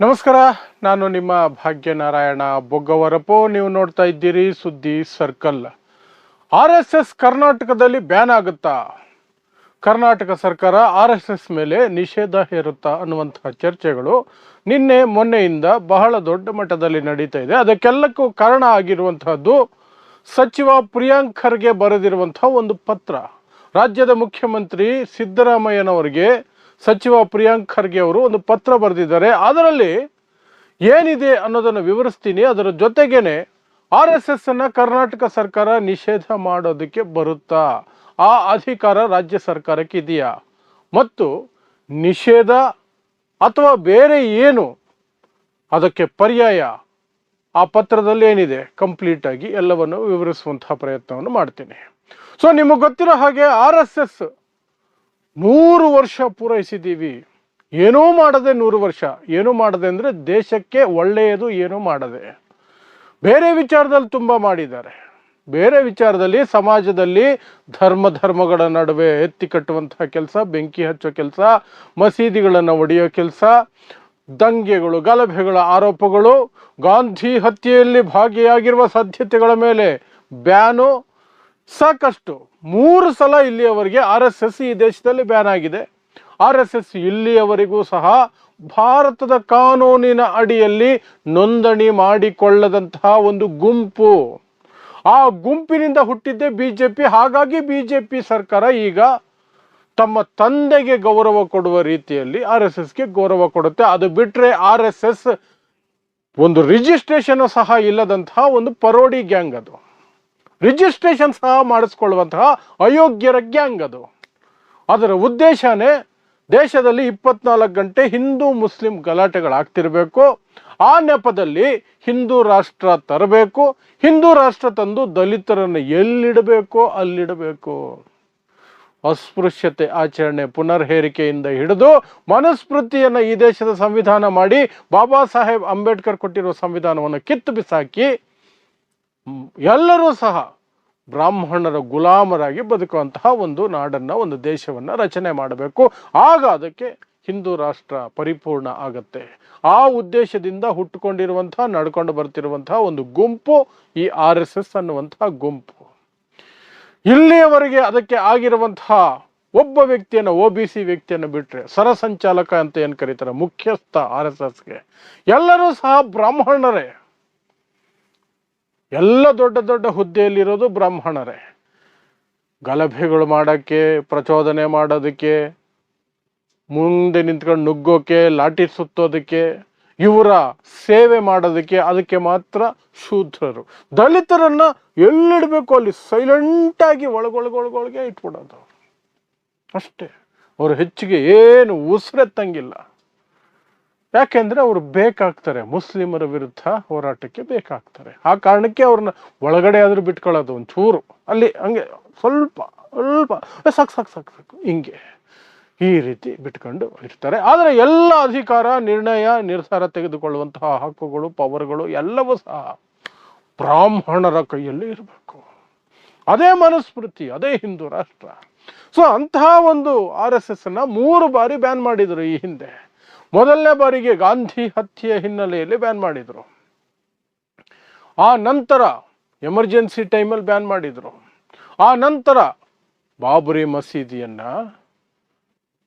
ನಮಸ್ಕಾರ, ನಾನು ನಿಮ್ಮ ಭಾಗ್ಯನಾರಾಯಣ ಬೊಗ್ಗವರಪು. ನೀವು ನೋಡ್ತಾ ಇದ್ದೀರಿ ಸುದ್ದಿ ಸರ್ಕಲ್. ಆರ್ ಎಸ್ ಎಸ್ ಕರ್ನಾಟಕದಲ್ಲಿ ಬ್ಯಾನ್ ಆಗುತ್ತಾ? ಕರ್ನಾಟಕ ಸರ್ಕಾರ ಆರ್ ಎಸ್ ಎಸ್ ಮೇಲೆ ನಿಷೇಧ ಹೇರುತ್ತಾ ಅನ್ನುವಂತಹ ಚರ್ಚೆಗಳು ನಿನ್ನೆ ಮೊನ್ನೆಯಿಂದ ಬಹಳ ದೊಡ್ಡ ಮಟ್ಟದಲ್ಲಿ ನಡೀತಾ ಇದೆ. ಅದಕ್ಕೆಲ್ಲಕ್ಕೂ ಕಾರಣ ಆಗಿರುವಂತಹದ್ದು ಸಚಿವ ಪ್ರಿಯಾಂಕ್ ಖರ್ಗೆ ಬರೆದಿರುವಂತಹ ಒಂದು ಪತ್ರ. ರಾಜ್ಯದ ಮುಖ್ಯಮಂತ್ರಿ ಸಿದ್ದರಾಮಯ್ಯನವರಿಗೆ ಸಚಿವ ಪ್ರಿಯಾಂಕ್ ಖರ್ಗೆ ಅವರು ಒಂದು ಪತ್ರ ಬರೆದಿದ್ದಾರೆ. ಅದರಲ್ಲಿ ಏನಿದೆ ಅನ್ನೋದನ್ನು ವಿವರಿಸ್ತೀನಿ. ಅದರ ಜೊತೆಗೇನೆ ಆರ್ ಎಸ್ ಎಸ್ ಅನ್ನ ಕರ್ನಾಟಕ ಸರ್ಕಾರ ನಿಷೇಧ ಮಾಡೋದಕ್ಕೆ ಬರುತ್ತಾ? ಆ ಅಧಿಕಾರ ರಾಜ್ಯ ಸರ್ಕಾರಕ್ಕೆ ಇದೆಯಾ? ಮತ್ತು ನಿಷೇಧ ಅಥವಾ ಬೇರೆ ಏನು? ಅದಕ್ಕೆ ಪರ್ಯಾಯ? ಆ ಪತ್ರದಲ್ಲಿ ಏನಿದೆ? ಕಂಪ್ಲೀಟ್ ಆಗಿ ಎಲ್ಲವನ್ನು ವಿವರಿಸುವಂತಹ ಪ್ರಯತ್ನವನ್ನು ಮಾಡ್ತೀನಿ. ಸೊ ನಿಮಗೆ ಗೊತ್ತಿರೋ ಹಾಗೆ ಆರ್ ಎಸ್ ಎಸ್ ನೂರು ವರ್ಷ ಪೂರೈಸಿದ್ದೀವಿ. ಏನೂ ಮಾಡದೆ ನೂರು ವರ್ಷ. ಏನು ಮಾಡದೆ ಅಂದರೆ ದೇಶಕ್ಕೆ ಒಳ್ಳೆಯದು ಏನೂ ಮಾಡದೆ. ಬೇರೆ ವಿಚಾರದಲ್ಲಿ ತುಂಬ ಮಾಡಿದ್ದಾರೆ. ಬೇರೆ ವಿಚಾರದಲ್ಲಿ ಸಮಾಜದಲ್ಲಿ ಧರ್ಮ ಧರ್ಮಗಳ ನಡುವೆ ಎತ್ತಿ ಕಟ್ಟುವಂತಹ ಕೆಲಸ, ಬೆಂಕಿ ಹಚ್ಚೋ ಕೆಲಸ, ಮಸೀದಿಗಳನ್ನು ಒಡೆಯೋ ಕೆಲಸ, ದಂಗೆಗಳು, ಗಲಭೆಗಳ ಆರೋಪಗಳು, ಗಾಂಧಿ ಹತ್ಯೆಯಲ್ಲಿ ಭಾಗಿಯಾಗಿರುವ ಸಾಧ್ಯತೆಗಳ ಮೇಲೆ ಬ್ಯಾನು ಸಾಕಷ್ಟು. ಮೂರು ಸಲ ಇಲ್ಲಿಯವರೆಗೆ ಆರ್ ಎಸ್ ಎಸ್ ಈ ದೇಶದಲ್ಲಿ ಬ್ಯಾನ್ ಆಗಿದೆ. ಆರ್ ಎಸ್ ಎಸ್ ಇಲ್ಲಿಯವರೆಗೂ ಸಹ ಭಾರತದ ಕಾನೂನಿನ ಅಡಿಯಲ್ಲಿ ನೋಂದಣಿ ಮಾಡಿಕೊಳ್ಳದಂತಹ ಒಂದು ಗುಂಪು. ಆ ಗುಂಪಿನಿಂದ ಹುಟ್ಟಿದ್ದೇ ಪಿ, ಹಾಗಾಗಿ ಬಿ ಜೆ ಪಿ ಸರ್ಕಾರ ಈಗ ತಮ್ಮ ತಂದೆಗೆ ಗೌರವ ಕೊಡುವ ರೀತಿಯಲ್ಲಿ ಆರ್ ಎಸ್ ಎಸ್ಗೆ ಗೌರವ ಕೊಡುತ್ತೆ. ಅದು ಬಿಟ್ಟರೆ ಆರ್ ಎಸ್ ಎಸ್ ಒಂದು ರಿಜಿಸ್ಟ್ರೇಷನ್ ಸಹ ಇಲ್ಲದಂತಹ ಒಂದು ಪರೋಡಿ ಗ್ಯಾಂಗ್ ಅದು. ರಿಜಿಸ್ಟ್ರೇಷನ್ ಸಹ ಮಾಡಿಸ್ಕೊಳ್ಳುವಂತಹ ಅಯೋಗ್ಯರ ಗ್ಯಾಂಗ್ ಅದು. ಅದರ ಉದ್ದೇಶನೇ ದೇಶದಲ್ಲಿ ಇಪ್ಪತ್ನಾಲ್ಕು ಗಂಟೆ ಹಿಂದೂ ಮುಸ್ಲಿಂ ಗಲಾಟೆಗಳಾಗ್ತಿರಬೇಕು. ಆ ನೆಪದಲ್ಲಿ ಹಿಂದೂ ರಾಷ್ಟ್ರ ತರಬೇಕು. ಹಿಂದೂ ರಾಷ್ಟ್ರ ತಂದು ದಲಿತರನ್ನು ಎಲ್ಲಿಡಬೇಕು? ಅಲ್ಲಿಡಬೇಕು. ಅಸ್ಪೃಶ್ಯತೆ ಆಚರಣೆ ಪುನರ್ ಹೇರಿಕೆಯಿಂದ ಹಿಡಿದು ಮನುಸ್ಮೃತಿಯನ್ನು ಈ ದೇಶದ ಸಂವಿಧಾನ ಮಾಡಿ ಬಾಬಾ ಸಾಹೇಬ್ ಅಂಬೇಡ್ಕರ್ ಕೊಟ್ಟಿರುವ ಸಂವಿಧಾನವನ್ನು ಕಿತ್ತು ಬಿಸಾಕಿ ಎಲ್ಲರೂ ಸಹ ಬ್ರಾಹ್ಮಣರ ಗುಲಾಮರಾಗಿ ಬದುಕುವಂತಹ ಒಂದು ನಾಡನ್ನ, ಒಂದು ದೇಶವನ್ನ ರಚನೆ ಮಾಡಬೇಕು. ಆಗ ಅದಕ್ಕೆ ಹಿಂದೂ ರಾಷ್ಟ್ರ ಪರಿಪೂರ್ಣ ಆಗತ್ತೆ. ಆ ಉದ್ದೇಶದಿಂದ ಹುಟ್ಟುಕೊಂಡಿರುವಂತಹ, ನಡ್ಕೊಂಡು ಬರ್ತಿರುವಂತಹ ಒಂದು ಗುಂಪು ಈ ಆರ್ ಎಸ್ ಎಸ್ ಅನ್ನುವಂತಹ ಗುಂಪು. ಇಲ್ಲಿಯವರೆಗೆ ಅದಕ್ಕೆ ಆಗಿರುವಂತಹ ಒಬ್ಬ ವ್ಯಕ್ತಿಯನ್ನು, ಒ ಬಿ ಸಿ ವ್ಯಕ್ತಿಯನ್ನು ಬಿಟ್ಟರೆ ಸರಸಂಚಾಲಕ ಅಂತ ಏನು ಕರೀತಾರೆ? ಮುಖ್ಯಸ್ಥ ಆರ್ ಎಸ್ ಎಸ್ಗೆ. ಎಲ್ಲರೂ ಸಹ ಬ್ರಾಹ್ಮಣರೇ. ಎಲ್ಲ ದೊಡ್ಡ ದೊಡ್ಡ ಹುದ್ದೆಯಲ್ಲಿರೋದು ಬ್ರಾಹ್ಮಣರೇ. ಗಲಭೆಗಳು ಮಾಡೋಕ್ಕೆ, ಪ್ರಚೋದನೆ ಮಾಡೋದಕ್ಕೆ, ಮುಂದೆ ನಿಂತ್ಕೊಂಡು ನುಗ್ಗೋಕೆ, ಲಾಠಿ ಸುತ್ತೋದಕ್ಕೆ, ಇವರ ಸೇವೆ ಮಾಡೋದಕ್ಕೆ ಅದಕ್ಕೆ ಮಾತ್ರ ಶೂದ್ರರು. ದಲಿತರನ್ನ ಎಲ್ಲಿಡಬೇಕು ಅಲ್ಲಿ? ಸೈಲೆಂಟಾಗಿ ಒಳಗೊಳಗೊಳಗೊಳಗೆ ಇಟ್ಬಿಡೋದು. ಅಷ್ಟೇ. ಅವರು ಹೆಚ್ಚಿಗೆ ಏನು ಉಸಿರೆತ್ತಂಗಿಲ್ಲ. ಯಾಕೆಂದ್ರೆ ಅವರು ಬೇಕಾಗ್ತಾರೆ. ಮುಸ್ಲಿಮರ ವಿರುದ್ಧ ಹೋರಾಟಕ್ಕೆ ಬೇಕಾಗ್ತಾರೆ. ಆ ಕಾರಣಕ್ಕೆ ಅವ್ರನ್ನ ಒಳಗಡೆ ಆದರೂ ಬಿಟ್ಕೊಳ್ಳೋದು ಒಂಚೂರು. ಚೂರು ಅಲ್ಲಿ ಹಂಗೆ ಸ್ವಲ್ಪ ಸ್ವಲ್ಪ ಸಾಕು ಸಾಕು ಸಾಕು ಸಾಕು, ಹಿಂಗೆ. ಈ ರೀತಿ ಬಿಟ್ಕೊಂಡು ಇರ್ತಾರೆ. ಆದರೆ ಎಲ್ಲ ಅಧಿಕಾರ, ನಿರ್ಣಯ, ನಿರ್ಧಾರ ತೆಗೆದುಕೊಳ್ಳುವಂತಹ ಹಕ್ಕುಗಳು, ಪವರ್ಗಳು ಎಲ್ಲವೂ ಸಹ ಬ್ರಾಹ್ಮಣರ ಕೈಯಲ್ಲಿ ಇರಬೇಕು. ಅದೇ ಮನುಸ್ಮೃತಿ, ಅದೇ ಹಿಂದೂ ರಾಷ್ಟ್ರ. ಸೊ ಅಂತಹ ಒಂದು ಆರ್ ಎಸ್ ಎಸ್ ಅನ್ನ ಮೂರು ಬಾರಿ ಬ್ಯಾನ್ ಮಾಡಿದ್ರು ಈ ಹಿಂದೆ. ಮೊದಲನೇ ಬಾರಿಗೆ ಗಾಂಧಿ ಹತ್ಯೆಯ ಹಿನ್ನೆಲೆಯಲ್ಲಿ ಬ್ಯಾನ್ ಮಾಡಿದ್ರು. ಆ ನಂತರ ಎಮರ್ಜೆನ್ಸಿ ಟೈಮಲ್ಲಿ ಬ್ಯಾನ್ ಮಾಡಿದ್ರು. ಆ ನಂತರ ಬಾಬರಿ ಮಸೀದಿಯನ್ನ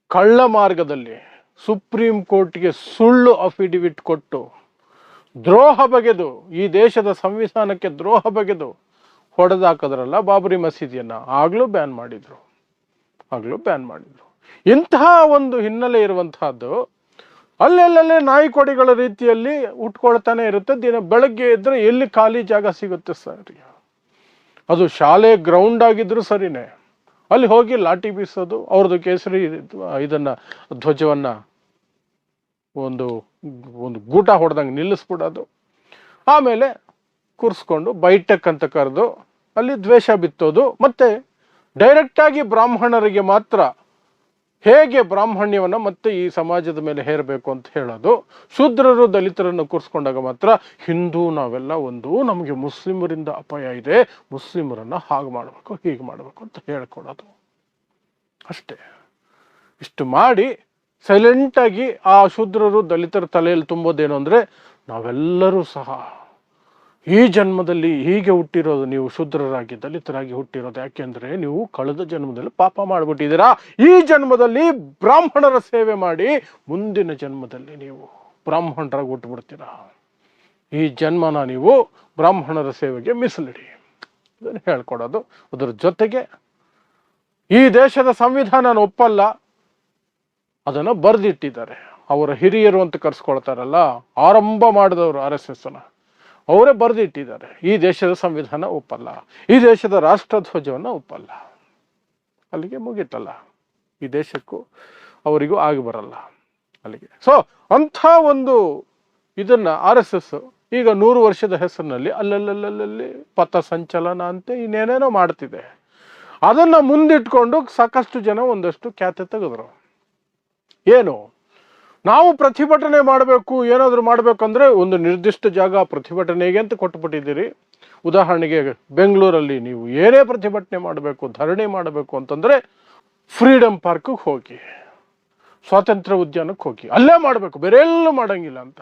ಕಳ್ಳ ಮಾರ್ಗದಲ್ಲಿ ಸುಪ್ರೀಂ ಕೋರ್ಟ್ಗೆ ಸುಳ್ಳು ಅಫಿಡವಿಟ್ ಕೊಟ್ಟು ದ್ರೋಹ ಬಗೆದು, ಈ ದೇಶದ ಸಂವಿಧಾನಕ್ಕೆ ದ್ರೋಹ ಬಗೆದು ಹೊಡೆದಾಕದ್ರಲ್ಲ ಬಾಬರಿ ಮಸೀದಿಯನ್ನ, ಆಗಲೂ ಬ್ಯಾನ್ ಮಾಡಿದ್ರು. ಆಗಲೂ ಬ್ಯಾನ್ ಮಾಡಿದ್ರು. ಇಂತಹ ಒಂದು ಹಿನ್ನೆಲೆ ಇರುವಂತಹದ್ದು ಅಲ್ಲೆಲ್ಲೇ ನಾಯಿ ಕೊಡಿಗಳ ರೀತಿಯಲ್ಲಿ ಉಟ್ಕೊಳ್ತಾನೆ ಇರುತ್ತೆ. ದಿನ ಬೆಳಗ್ಗೆ ಇದ್ರೆ ಎಲ್ಲಿ ಖಾಲಿ ಜಾಗ ಸಿಗುತ್ತೆ ಸರಿ? ಅದು ಶಾಲೆ ಗ್ರೌಂಡ್ ಆಗಿದ್ರು ಸರಿನೇ. ಅಲ್ಲಿ ಹೋಗಿ ಲಾಠಿ ಬೀಸೋದು, ಅವ್ರದ್ದು ಕೇಸರಿ ಇದನ್ನು, ಧ್ವಜವನ್ನ ಒಂದು ಒಂದು ಗೂಟ ಹೊಡೆದಂಗೆ ನಿಲ್ಲಿಸ್ಬಿಡೋದು. ಆಮೇಲೆ ಕೂರಿಸ್ಕೊಂಡು ಬೈಟೆಕ್ ಅಂತ ಕರೆದು ಅಲ್ಲಿ ದ್ವೇಷ ಬಿತ್ತೋದು. ಮತ್ತೆ ಡೈರೆಕ್ಟಾಗಿ ಬ್ರಾಹ್ಮಣರಿಗೆ ಮಾತ್ರ ಹೇಗೆ ಬ್ರಾಹ್ಮಣ್ಯವನ್ನ ಮತ್ತೆ ಈ ಸಮಾಜದ ಮೇಲೆ ಹೇರಬೇಕು ಅಂತ ಹೇಳೋದು, ಶೂದ್ರರು ದಲಿತರನ್ನು ಕೂರಿಸ್ಕೊಂಡಾಗ ಮಾತ್ರ ಹಿಂದೂ ನಾವೆಲ್ಲ ಒಂದು ನಮಗೆ ಮುಸ್ಲಿಮರಿಂದ ಅಪಾಯ ಇದೆ, ಮುಸ್ಲಿಮರನ್ನ ಹಾಗೆ ಮಾಡಬೇಕು, ಹೀಗೆ ಮಾಡಬೇಕು ಅಂತ ಹೇಳ್ಕೊಡೋದು. ಅಷ್ಟೇ. ಇಷ್ಟು ಮಾಡಿ ಸೈಲೆಂಟಾಗಿ ಆ ಶೂದ್ರರು ದಲಿತರ ತಲೆಯಲ್ಲಿ ತುಂಬೋದೇನು ಅಂದರೆ ನಾವೆಲ್ಲರೂ ಸಹ ಈ ಜನ್ಮದಲ್ಲಿ ಹೀಗೆ ಹುಟ್ಟಿರೋದು ನೀವು ಶುದ್ರರಾಗಿ, ದಲಿತರಾಗಿ ಹುಟ್ಟಿರೋದು ಯಾಕೆಂದ್ರೆ ನೀವು ಕಳೆದ ಜನ್ಮದಲ್ಲಿ ಪಾಪ ಮಾಡಿಬಿಟ್ಟಿದ್ದೀರಾ. ಈ ಜನ್ಮದಲ್ಲಿ ಬ್ರಾಹ್ಮಣರ ಸೇವೆ ಮಾಡಿ ಮುಂದಿನ ಜನ್ಮದಲ್ಲಿ ನೀವು ಬ್ರಾಹ್ಮಣರಾಗಿ ಹುಟ್ಟುಬಿಡ್ತೀರಾ ಈ ಜನ್ಮನ ನೀವು ಬ್ರಾಹ್ಮಣರ ಸೇವೆಗೆ ಮೀಸಲಿಡಿ. ಇದನ್ನು ಹೇಳ್ಕೊಡೋದು. ಅದರ ಜೊತೆಗೆ ಈ ದೇಶದ ಸಂವಿಧಾನ ಒಪ್ಪಲ್ಲ, ಅದನ್ನು ಬರೆದಿಟ್ಟಿದ್ದಾರೆ. ಅವರ ಹಿರಿಯರು ಅಂತ ಕರೆಸ್ಕೊಳ್ತಾರಲ್ಲ, ಆರಂಭ ಮಾಡಿದವರು ಆರ್ ಎಸ್ ಎಸ್ನ ಅವರೇ ಬರೆದಿಟ್ಟಿದ್ದಾರೆ. ಈ ದೇಶದ ಸಂವಿಧಾನ ಒಪ್ಪಲ್ಲ. ಈ ದೇಶದ ರಾಷ್ಟ್ರಧ್ವಜವನ್ನು ಒಪ್ಪಲ್ಲ. ಅಲ್ಲಿಗೆ ಮುಗೀತಲ್ಲ. ಈ ದೇಶಕ್ಕೂ ಅವರಿಗೂ ಆಗಿ ಬರಲ್ಲ ಅಲ್ಲಿಗೆ. ಸೊ ಅಂಥ ಒಂದು ಇದನ್ನ ಆರ್ ಎಸ್ ಎಸ್ ಈಗ ನೂರು ವರ್ಷದ ಹೆಸರಿನಲ್ಲಿ ಅಲ್ಲಲ್ಲಲ್ಲಲ್ಲಿ ಪಥ ಸಂಚಲನ ಅಂತೆ ಇನ್ನೇನೇನೋ ಮಾಡ್ತಿದೆ. ಅದನ್ನ ಮುಂದಿಟ್ಕೊಂಡು ಸಾಕಷ್ಟು ಜನ ಒಂದಷ್ಟು ಖ್ಯಾತೆ ತೆಗೆದ್ರು. ಏನು? ನಾವು ಪ್ರತಿಭಟನೆ ಮಾಡಬೇಕು, ಏನಾದರೂ ಮಾಡಬೇಕಂದ್ರೆ ಒಂದು ನಿರ್ದಿಷ್ಟ ಜಾಗ ಪ್ರತಿಭಟನೆಗೆ ಅಂತ ಕೊಟ್ಟುಬಿಟ್ಟಿದ್ದೀರಿ ಉದಾಹರಣೆಗೆ ಬೆಂಗಳೂರಲ್ಲಿ ನೀವು ಏನೇ ಪ್ರತಿಭಟನೆ ಮಾಡಬೇಕು, ಧರಣಿ ಮಾಡಬೇಕು ಅಂತಂದರೆ ಫ್ರೀಡಮ್ ಪಾರ್ಕಿಗೆ ಹೋಗಿ, ಸ್ವಾತಂತ್ರ್ಯ ಉದ್ಯಾನಕ್ಕೆ ಹೋಗಿ. ಅಲ್ಲೇ ಮಾಡಬೇಕು ಬೇರೆ ಎಲ್ಲೂ ಮಾಡೋಂಗಿಲ್ಲ ಅಂತ.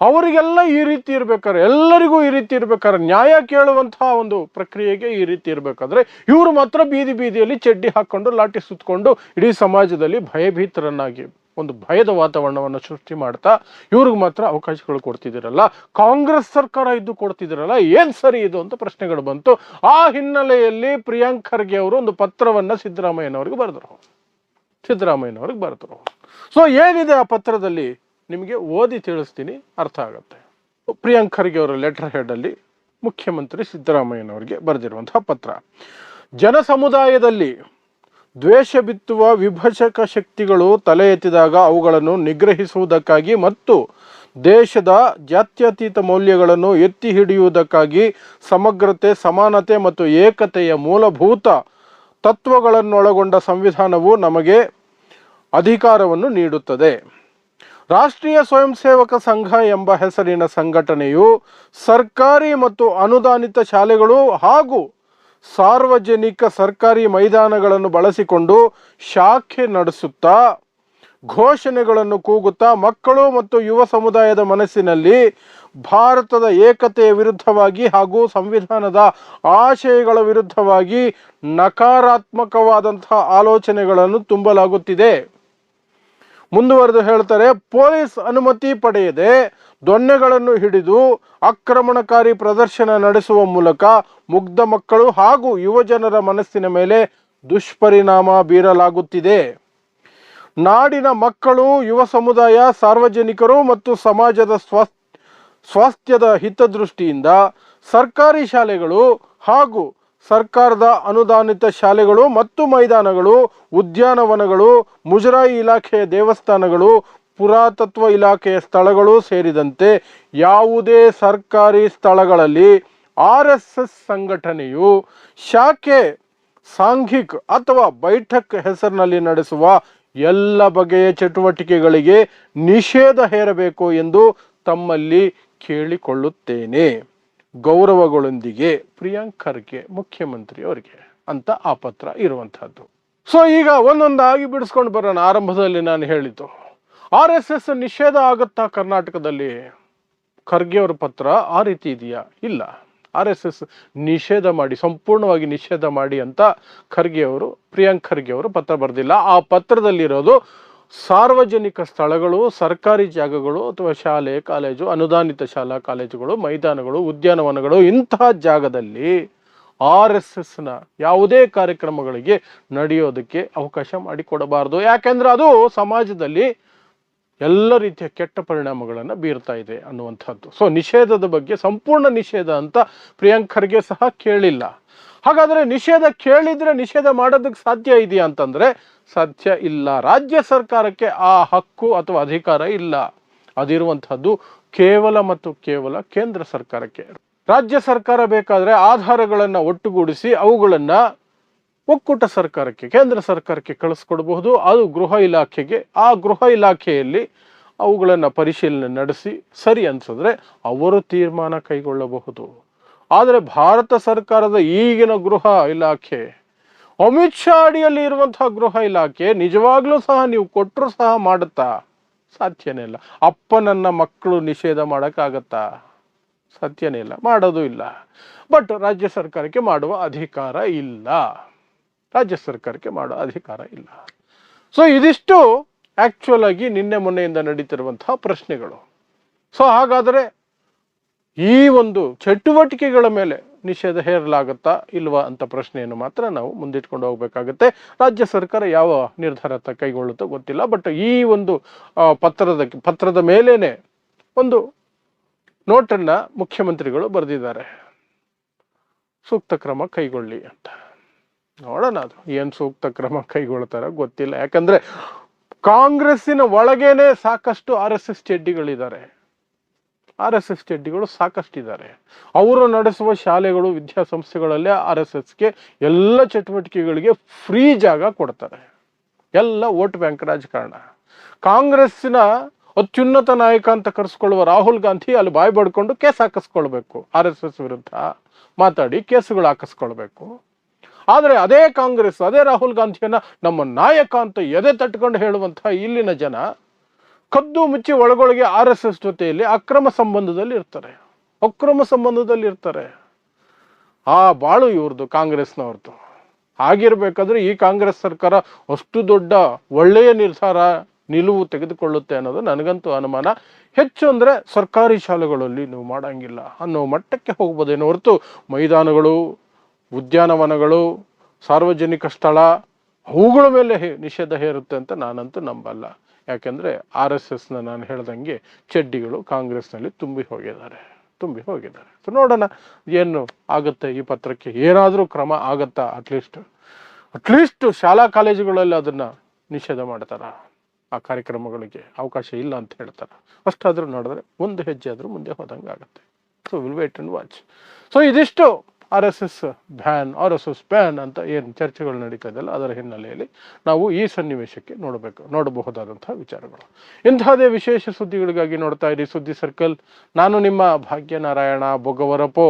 ಅವರಿಗೆಲ್ಲ ಈ ರೀತಿ ಇರ್ಬೇಕಾದ್ರೆ, ಎಲ್ಲರಿಗೂ ಈ ರೀತಿ ಇರ್ಬೇಕಾದ್ರೆ, ನ್ಯಾಯ ಕೇಳುವಂತಹ ಒಂದು ಪ್ರಕ್ರಿಯೆಗೆ ಈ ರೀತಿ ಇರಬೇಕಾದ್ರೆ, ಇವರು ಮಾತ್ರ ಬೀದಿ ಬೀದಿಯಲ್ಲಿ ಚಡ್ಡಿ ಹಾಕ್ಕೊಂಡು ಲಾಠಿ ಸುತ್ತಕೊಂಡು ಇಡೀ ಸಮಾಜದಲ್ಲಿ ಭಯಭೀತರನ್ನಾಗಿ ಒಂದು ಭಯದ ವಾತಾವರಣವನ್ನು ಸೃಷ್ಟಿ ಮಾಡ್ತಾ ಇವ್ರಿಗೆ ಮಾತ್ರ ಅವಕಾಶಗಳು ಕೊಡ್ತಿದ್ದೀರಲ್ಲ ಕಾಂಗ್ರೆಸ್ ಸರ್ಕಾರ ಇದ್ದು ಕೊಡ್ತಿದ್ದೀರಲ್ಲ ಏನ್ ಸರಿ ಇದು ಅಂತ ಪ್ರಶ್ನೆಗಳು ಬಂತು. ಆ ಹಿನ್ನೆಲೆಯಲ್ಲಿ ಪ್ರಿಯಾಂಕ್ ಖರ್ಗೆ ಅವರು ಒಂದು ಪತ್ರವನ್ನ ಸಿದ್ದರಾಮಯ್ಯನವರಿಗೆ ಬರೆದರು. ಸಿದ್ದರಾಮಯ್ಯನವ್ರಿಗೆ ಬರೆದರು. ಸೊ ಏನಿದೆ ಆ ಪತ್ರದಲ್ಲಿ? ನಿಮಗೆ ಓದಿ ತಿಳಿಸ್ತೀನಿ, ಅರ್ಥ ಆಗುತ್ತೆ. ಪ್ರಿಯಾಂಕ್ ಖರ್ಗೆ ಅವರ ಲೆಟರ್ ಹೆಡಲ್ಲಿ ಮುಖ್ಯಮಂತ್ರಿ ಸಿದ್ದರಾಮಯ್ಯನವರಿಗೆ ಬರೆದಿರುವಂತಹ ಪತ್ರ. ಜನ ಸಮುದಾಯದಲ್ಲಿ ದ್ವೇಷ ಬಿತ್ತುವ ವಿಭಜಕ ಶಕ್ತಿಗಳು ತಲೆ ಎತ್ತಿದಾಗ ಅವುಗಳನ್ನು ನಿಗ್ರಹಿಸುವುದಕ್ಕಾಗಿ ಮತ್ತು ದೇಶದ ಜಾತ್ಯತೀತ ಮೌಲ್ಯಗಳನ್ನು ಎತ್ತಿ ಹಿಡಿಯುವುದಕ್ಕಾಗಿ ಸಮಗ್ರತೆ, ಸಮಾನತೆ ಮತ್ತು ಏಕತೆಯ ಮೂಲಭೂತ ತತ್ವಗಳನ್ನೊಳಗೊಂಡ ಸಂವಿಧಾನವು ನಮಗೆ ಅಧಿಕಾರವನ್ನು ನೀಡುತ್ತದೆ. ರಾಷ್ಟ್ರೀಯ ಸ್ವಯಂ ಸೇವಕ ಸಂಘ ಎಂಬ ಹೆಸರಿನ ಸಂಘಟನೆಯು ಸರ್ಕಾರಿ ಮತ್ತು ಅನುದಾನಿತ ಶಾಲೆಗಳು ಹಾಗೂ ಸಾರ್ವಜನಿಕ ಸರ್ಕಾರಿ ಮೈದಾನಗಳನ್ನು ಬಳಸಿಕೊಂಡು ಶಾಖೆ ನಡೆಸುತ್ತಾ, ಘೋಷಣೆಗಳನ್ನು ಕೂಗುತ್ತಾ ಮಕ್ಕಳು ಮತ್ತು ಯುವ ಸಮುದಾಯದ ಮನಸ್ಸಿನಲ್ಲಿ ಭಾರತದ ಏಕತೆಯ ವಿರುದ್ಧವಾಗಿ ಹಾಗೂ ಸಂವಿಧಾನದ ಆಶಯಗಳ ವಿರುದ್ಧವಾಗಿ ನಕಾರಾತ್ಮಕವಾದಂತಹ ಆಲೋಚನೆಗಳನ್ನು ತುಂಬಲಾಗುತ್ತಿದೆ. ಮುಂದುವರೆದು ಹೇಳ್ತಾರೆ, ಪೊಲೀಸ್ ಅನುಮತಿ ಪಡೆಯದೆ ದೊಣ್ಣೆಗಳನ್ನು ಹಿಡಿದು ಆಕ್ರಮಣಕಾರಿ ಪ್ರದರ್ಶನ ನಡೆಸುವ ಮೂಲಕ ಮುಗ್ಧ ಮಕ್ಕಳು ಹಾಗೂ ಯುವಜನರ ಮನಸ್ಸಿನ ಮೇಲೆ ದುಷ್ಪರಿಣಾಮ ಬೀರಲಾಗುತ್ತಿದೆ. ನಾಡಿನ ಮಕ್ಕಳು, ಯುವ ಸಮುದಾಯ, ಸಾರ್ವಜನಿಕರು ಮತ್ತು ಸಮಾಜದ ಸ್ವಾಸ್, ಸ್ವಾಸ್ಥ್ಯದ ಹಿತದೃಷ್ಟಿಯಿಂದ ಸರ್ಕಾರಿ ಶಾಲೆಗಳು ಹಾಗೂ ಸರ್ಕಾರದ ಅನುದಾನಿತ ಶಾಲೆಗಳು ಮತ್ತು ಮೈದಾನಗಳು, ಉದ್ಯಾನವನಗಳು, ಮುಜರಾಯಿ ಇಲಾಖೆಯ ದೇವಸ್ಥಾನಗಳು, ಪುರಾತತ್ವ ಇಲಾಖೆಯ ಸ್ಥಳಗಳು ಸೇರಿದಂತೆ ಯಾವುದೇ ಸರ್ಕಾರಿ ಸ್ಥಳಗಳಲ್ಲಿ ಆರ್ ಎಸ್ ಎಸ್ ಸಂಘಟನೆಯು ಶಾಖೆ, ಸಾಂಘಿಕ್ ಅಥವಾ ಬೈಠಕ್ ಹೆಸರಿನಲ್ಲಿ ನಡೆಸುವ ಎಲ್ಲ ಬಗೆಯ ಚಟುವಟಿಕೆಗಳಿಗೆ ನಿಷೇಧ ಹೇರಬೇಕು ಎಂದು ತಮ್ಮಲ್ಲಿ ಕೇಳಿಕೊಳ್ಳುತ್ತೇನೆ. ಗೌರವಗಳೊಂದಿಗೆ ಪ್ರಿಯಾಂಕ್ ಖರ್ಗೆ ಮುಖ್ಯಮಂತ್ರಿ ಅವರಿಗೆ ಅಂತ ಆ ಪತ್ರ ಇರುವಂತಹದ್ದು ಸೊ ಈಗ ಒಂದೊಂದಾಗಿ ಬಿಡಿಸ್ಕೊಂಡು ಬರೋಣ. ಆರಂಭದಲ್ಲಿ ನಾನು ಹೇಳಿದ್ದು, ಆರ್ ಎಸ್ ಎಸ್ ನಿಷೇಧ ಆಗುತ್ತಾ ಕರ್ನಾಟಕದಲ್ಲಿ? ಖರ್ಗೆ ಅವರ ಪತ್ರ ಆ ರೀತಿ ಇದೆಯಾ? ಇಲ್ಲ. ಆರ್ ಎಸ್ ಎಸ್ ನಿಷೇಧ ಮಾಡಿ, ಸಂಪೂರ್ಣವಾಗಿ ನಿಷೇಧ ಮಾಡಿ ಅಂತ ಖರ್ಗೆ ಅವರು, ಪ್ರಿಯಾಂಕ್ ಖರ್ಗೆ ಅವರು ಪತ್ರ ಬರೆದಿಲ್ಲ. ಆ ಪತ್ರದಲ್ಲಿರೋದು ಸಾರ್ವಜನಿಕ ಸ್ಥಳಗಳು, ಸರ್ಕಾರಿ ಜಾಗಗಳು ಅಥವಾ ಶಾಲೆ, ಕಾಲೇಜು, ಅನುದಾನಿತ ಶಾಲಾ, ಕಾಲೇಜುಗಳು, ಮೈದಾನಗಳು, ಉದ್ಯಾನವನಗಳು ಇಂತಹ ಜಾಗದಲ್ಲಿ ಆರ್ ಎಸ್ ಎಸ್ನ ಯಾವುದೇ ಕಾರ್ಯಕ್ರಮಗಳಿಗೆ ನಡೆಯೋದಕ್ಕೆ ಅವಕಾಶ ಮಾಡಿಕೊಡಬಾರದು. ಯಾಕೆಂದ್ರೆ ಅದು ಸಮಾಜದಲ್ಲಿ ಎಲ್ಲ ರೀತಿಯ ಕೆಟ್ಟ ಪರಿಣಾಮಗಳನ್ನು ಬೀರ್ತಾ ಇದೆ ಅನ್ನುವಂಥದ್ದು. ಸೊ ನಿಷೇಧದ ಬಗ್ಗೆ, ಸಂಪೂರ್ಣ ನಿಷೇಧ ಅಂತ ಪ್ರಿಯಾಂಕರ್ಗೆ ಸಹ ಕೇಳಿಲ್ಲ. ಹಾಗಾದ್ರೆ ನಿಷೇಧ ಕೇಳಿದ್ರೆ ನಿಷೇಧ ಮಾಡೋದಕ್ಕೆ ಸಾಧ್ಯ ಇದೆಯಾ ಅಂತಂದ್ರೆ ಸಾಧ್ಯ ಇಲ್ಲ. ರಾಜ್ಯ ಸರ್ಕಾರಕ್ಕೆ ಆ ಹಕ್ಕು ಅಥವಾ ಅಧಿಕಾರ ಇಲ್ಲ. ಅದಿರುವಂತಹದ್ದು ಕೇವಲ ಮತ್ತು ಕೇವಲ ಕೇಂದ್ರ ಸರ್ಕಾರಕ್ಕೆ. ರಾಜ್ಯ ಸರ್ಕಾರ ಬೇಕಾದರೆ ಆಧಾರಗಳನ್ನು ಒಟ್ಟುಗೂಡಿಸಿ ಅವುಗಳನ್ನು ಒಕ್ಕೂಟ ಸರ್ಕಾರಕ್ಕೆ, ಕೇಂದ್ರ ಸರ್ಕಾರಕ್ಕೆ ಕಳಿಸ್ಕೊಡಬಹುದು. ಅದು ಗೃಹ ಇಲಾಖೆಗೆ, ಆ ಗೃಹ ಇಲಾಖೆಯಲ್ಲಿ ಅವುಗಳನ್ನು ಪರಿಶೀಲನೆ ನಡೆಸಿ ಸರಿ ಅನ್ಸಿದ್ರೆ ಅವರು ತೀರ್ಮಾನ ಕೈಗೊಳ್ಳಬಹುದು. ಆದರೆ ಭಾರತ ಸರ್ಕಾರದ ಈಗಿನ ಗೃಹ ಇಲಾಖೆ ಅಮಿತ್ ಶಾ ಅಡಿಯಲ್ಲಿ ಇರುವಂತಹ ಗೃಹ ಇಲಾಖೆ ನಿಜವಾಗ್ಲೂ ಸಹ ನೀವು ಕೊಟ್ಟರು ಸಹ ಮಾಡುತ್ತಾ? ಸಾಧ್ಯನೇ ಇಲ್ಲ. ಅಪ್ಪನನ್ನ ಮಕ್ಕಳು ನಿಷೇಧ ಮಾಡೋಕ್ಕಾಗತ್ತಾ? ಸತ್ಯನೇ ಇಲ್ಲ. ಮಾಡೋದು ಇಲ್ಲ. ಬಟ್ ರಾಜ್ಯ ಸರ್ಕಾರಕ್ಕೆ ಮಾಡುವ ಅಧಿಕಾರ ಇಲ್ಲ. ರಾಜ್ಯ ಸರ್ಕಾರಕ್ಕೆ ಮಾಡುವ ಅಧಿಕಾರ ಇಲ್ಲ. ಸೊ ಇದಿಷ್ಟು ಆಕ್ಚುಯಲ್ ಆಗಿ ನಿನ್ನೆ ಮೊನ್ನೆಯಿಂದ ನಡೀತಿರುವಂತಹ ಪ್ರಶ್ನೆಗಳು. ಸೊ ಹಾಗಾದರೆ ಈ ಒಂದು ಚಟುವಟಿಕೆಗಳ ಮೇಲೆ ನಿಷೇಧ ಹೇರಲಾಗುತ್ತಾ ಇಲ್ವಾ ಅಂತ ಪ್ರಶ್ನೆಯನ್ನು ಮಾತ್ರ ನಾವು ಮುಂದಿಟ್ಕೊಂಡು ಹೋಗಬೇಕಾಗುತ್ತೆ. ರಾಜ್ಯ ಸರ್ಕಾರ ಯಾವ ನಿರ್ಧಾರ ಕೈಗೊಳ್ಳುತ್ತೋ ಗೊತ್ತಿಲ್ಲ, ಬಟ್ ಈ ಒಂದು ಪತ್ರದ ಪತ್ರದ ಮೇಲೇನೆ ಒಂದು ನೋಟನ್ನು ಮುಖ್ಯಮಂತ್ರಿಗಳು ಬರೆದಿದ್ದಾರೆ. ಸೂಕ್ತ ಕ್ರಮ ಕೈಗೊಳ್ಳಿ ಅಂತ. ನೋಡೋಣ ಅದು, ಏನು ಸೂಕ್ತ ಕ್ರಮ ಕೈಗೊಳ್ತಾರ ಗೊತ್ತಿಲ್ಲ. ಯಾಕಂದ್ರೆ ಕಾಂಗ್ರೆಸ್ಸಿನ ಒಳಗೇನೆ ಸಾಕಷ್ಟು ಆರ್ ಎಸ್ ಎಸ್ ಚೆಡ್ಡಿಗಳಿದ್ದಾರೆ ಆರ್ ಎಸ್ ಎಸ್ ಚಡ್ಡಿಗಳು ಸಾಕಷ್ಟಿದ್ದಾರೆ. ಅವರು ನಡೆಸುವ ಶಾಲೆಗಳು, ವಿದ್ಯಾಸಂಸ್ಥೆಗಳಲ್ಲೇ ಆರ್ ಎಸ್ ಎಸ್ಗೆ ಎಲ್ಲ ಚಟುವಟಿಕೆಗಳಿಗೆ ಫ್ರೀ ಜಾಗ ಕೊಡ್ತಾರೆ. ಎಲ್ಲ ವೋಟ್ ಬ್ಯಾಂಕ್ ರಾಜಕಾರಣ. ಕಾಂಗ್ರೆಸ್ಸಿನ ಅತ್ಯುನ್ನತ ನಾಯಕ ಅಂತ ಕರೆಸ್ಕೊಳ್ಳುವ ರಾಹುಲ್ ಗಾಂಧಿ ಅಲ್ಲಿ ಬಾಯಿ ಬಡ್ಕೊಂಡು ಕೇಸ್ ಹಾಕಿಸ್ಕೊಳ್ಬೇಕು. ಆರ್ ಎಸ್ ಎಸ್ ವಿರುದ್ಧ ಮಾತಾಡಿ ಕೇಸುಗಳು ಹಾಕಿಸ್ಕೊಳ್ಬೇಕು. ಆದರೆ ಅದೇ ಕಾಂಗ್ರೆಸ್, ಅದೇ ರಾಹುಲ್ ಗಾಂಧಿಯನ್ನ ನಮ್ಮ ನಾಯಕ ಅಂತ ಎದೆ ತಟ್ಕೊಂಡು ಹೇಳುವಂತಹ ಇಲ್ಲಿನ ಜನ ಕದ್ದು ಮುಚ್ಚಿ ಒಳಗೊಳಗೆ ಆರ್ ಎಸ್ ಎಸ್ ಜೊತೆಯಲ್ಲಿ ಅಕ್ರಮ ಸಂಬಂಧದಲ್ಲಿ ಇರ್ತಾರೆ. ಅಕ್ರಮ ಸಂಬಂಧದಲ್ಲಿ ಇರ್ತಾರೆ. ಆ ಬಾಳು ಇವ್ರದ್ದು ಕಾಂಗ್ರೆಸ್ನವ್ರದ್ದು ಆಗಿರ್ಬೇಕಾದ್ರೆ ಈ ಕಾಂಗ್ರೆಸ್ ಸರ್ಕಾರ ಅಷ್ಟು ದೊಡ್ಡ ಒಳ್ಳೆಯ ನಿರ್ಧಾರ ನಿಲುವು ತೆಗೆದುಕೊಳ್ಳುತ್ತೆ ಅನ್ನೋದು ನನಗಂತೂ ಅನುಮಾನ. ಹೆಚ್ಚು ಅಂದರೆ ಸರ್ಕಾರಿ ಶಾಲೆಗಳಲ್ಲಿ ನೀವು ಮಾಡೋಂಗಿಲ್ಲ. ಅನ್ನೋ ಮಟ್ಟಕ್ಕೆ ಹೋಗ್ಬೋದೇನೋ ಹೊರತು ಮೈದಾನಗಳು, ಉದ್ಯಾನವನಗಳು, ಸಾರ್ವಜನಿಕ ಸ್ಥಳ ಅವುಗಳ ಮೇಲೆ ನಿಷೇಧ ಹೇರುತ್ತೆ ಅಂತ ನಾನಂತೂ ನಂಬಲ್ಲ. ಯಾಕೆಂದ್ರೆ ಆರ್ ಎಸ್ ಎಸ್ನ ನಾನು ಹೇಳ್ದಂಗೆ ಚಡ್ಡಿಗಳು ಕಾಂಗ್ರೆಸ್ನಲ್ಲಿ ತುಂಬಿ ಹೋಗಿದ್ದಾರೆ ತುಂಬಿ ಹೋಗಿದ್ದಾರೆ. ಸೊ ನೋಡೋಣ ಏನು ಆಗುತ್ತೆ ಈ ಪತ್ರಕ್ಕೆ. ಏನಾದರೂ ಕ್ರಮ ಆಗತ್ತಾ? ಅಟ್ಲೀಸ್ಟ್ ಅಟ್ಲೀಸ್ಟ್ ಶಾಲಾ ಕಾಲೇಜುಗಳಲ್ಲಿ ಅದನ್ನ ನಿಷೇಧ ಮಾಡ್ತಾರ? ಆ ಕಾರ್ಯಕ್ರಮಗಳಿಗೆ ಅವಕಾಶ ಇಲ್ಲ ಅಂತ ಹೇಳ್ತಾರೆ? ಅಷ್ಟಾದರೂ ನೋಡಿದ್ರೆ ಒಂದು ಹೆಜ್ಜೆ ಆದರೂ ಮುಂದೆ ಹೋದಂಗೆ ಆಗುತ್ತೆ so will wait and watch so ಇದಿಷ್ಟು. R S S ban, R S S ban ಅಂತ ಏನು ಚರ್ಚೆಗಳು ನಡೀತಾ ಇದೆಯಲ್ಲ ಅದರ ಹಿನ್ನೆಲೆಯಲ್ಲಿ ನಾವು ಈ ಸನ್ನಿವೇಶಕ್ಕೆ ನೋಡಬೇಕು, ನೋಡಬಹುದಾದಂತಹ ವಿಚಾರಗಳು. ಇಂತಹದೇ ವಿಶೇಷ ಸುದ್ದಿಗಳಿಗಾಗಿ ನೋಡ್ತಾ ಇರಿ. ಸುದ್ದಿ ಸರ್ಕಲ್, ನಾನು ನಿಮ್ಮ ಭಾಗ್ಯನಾರಾಯಣ ಬೊಗವರಪೋ